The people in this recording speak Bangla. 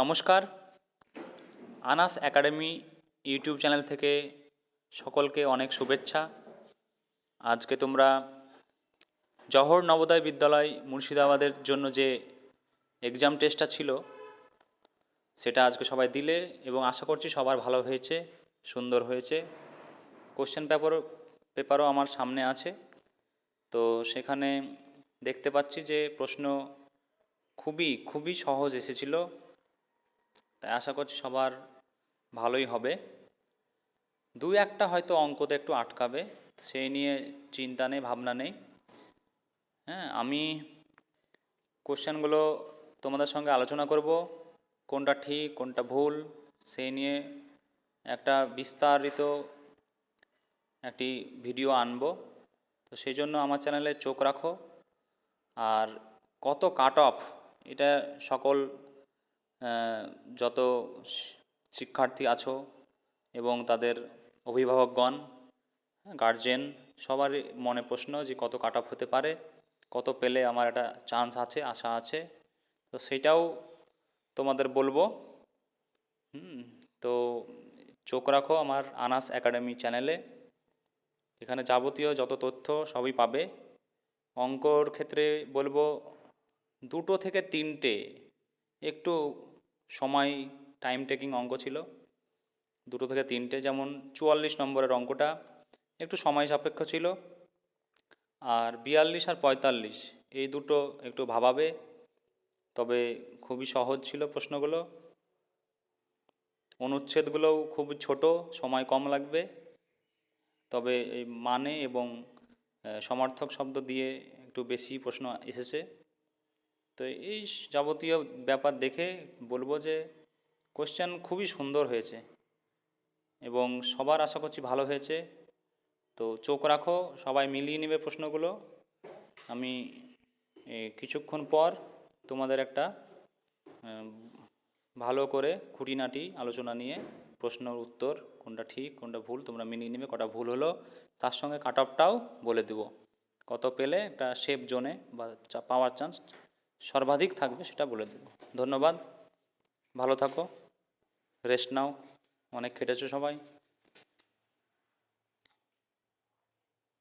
নমস্কার। আনাস একাডেমি ইউটিউব চ্যানেল থেকে সকলকে অনেক শুভেচ্ছা। আজকে তোমরা জহর নবোদয় বিদ্যালয় মুর্শিদাবাদের জন্য যে এক্সাম টেস্টটা ছিল, সেটা আজকে সবাই দিলে এবং আশা করছি সবার ভালো হয়েছে, সুন্দর হয়েছে। কোশ্চেন পেপারও পেপারও আমার সামনে আছে। তো সেখানে দেখতে পাচ্ছি যে প্রশ্ন খুবই খুবই সহজ এসেছিল। তাই আশা করছি সবার ভালোই হবে। দু একটা হয়তো অঙ্কতে একটু আটকাবে সেই নিয়ে চিন্তা নেই, ভাবনা নেই। হ্যাঁ আমি কোশ্চেনগুলো তোমাদের সঙ্গে আলোচনা করব, কোনটা ঠিক, কোনটা ভুল, সেই নিয়ে একটা বিস্তারিত একটি ভিডিও আনব। তো সেই জন্য আমার চ্যানেলে চোখ রাখো। আর কত কাট অফ, এটা সকল যত শিক্ষার্থী আছো এবং তাদের অভিভাবকগণ গার্জেন সবারই মনে প্রশ্ন যে কত কাট অফ হতে পারে, কত পেলে আমার একটা চান্স আছে, আশা আছে। তো সেটাও তোমাদের বলব। হুম, তো চোখ রাখো আমার আনাস একাডেমি চ্যানেলে এখানে যাবতীয় যত তথ্য সবই পাবে। অঙ্কর ক্ষেত্রে বলব, দুটো থেকে তিনটে, একটু সময় টাইম টেকিং অঙ্ক ছিল। দুটো থেকে তিনটে যেমন চুয়াল্লিশ নম্বরের অঙ্কটা একটু সময় সাপেক্ষ ছিল। আর বিয়াল্লিশ আর পঁয়তাল্লিশ, এই দুটো একটু ভাবাবে, তবে খুবই সহজ ছিল প্রশ্নগুলো। অনুচ্ছেদগুলোও খুব ছোট, সময় কম লাগবে। তবে মানে এবং সমার্থক শব্দ দিয়ে একটু বেশি প্রশ্ন এসেছে। তো এই যাবতীয় ব্যাপার দেখে বলব যে কোশ্চেন খুবই সুন্দর হয়েছে এবং সবার আশা করছি ভালো হয়েছে। তো চোখ রাখো, সবাই মিলিয়ে নেবে প্রশ্নগুলো। আমি কিছুক্ষণ পর তোমাদের একটা ভালো করে খুঁটিনাটি আলোচনা নিয়ে প্রশ্নের উত্তর, কোনটা ঠিক, কোনটা ভুল, তোমরা মিলিয়ে নেবে, কটা ভুল হলো, তার সঙ্গে কাট অফটাও বলে দেবো। কত পেলে একটা সেফ জোনে বা পাওয়ার চান্স সর্বাধিক থাকবে সেটা বলে দেব। ধন্যবাদ। ভালো থাকো। রেস্ট নাও। অনেক খেটেছো সবাই।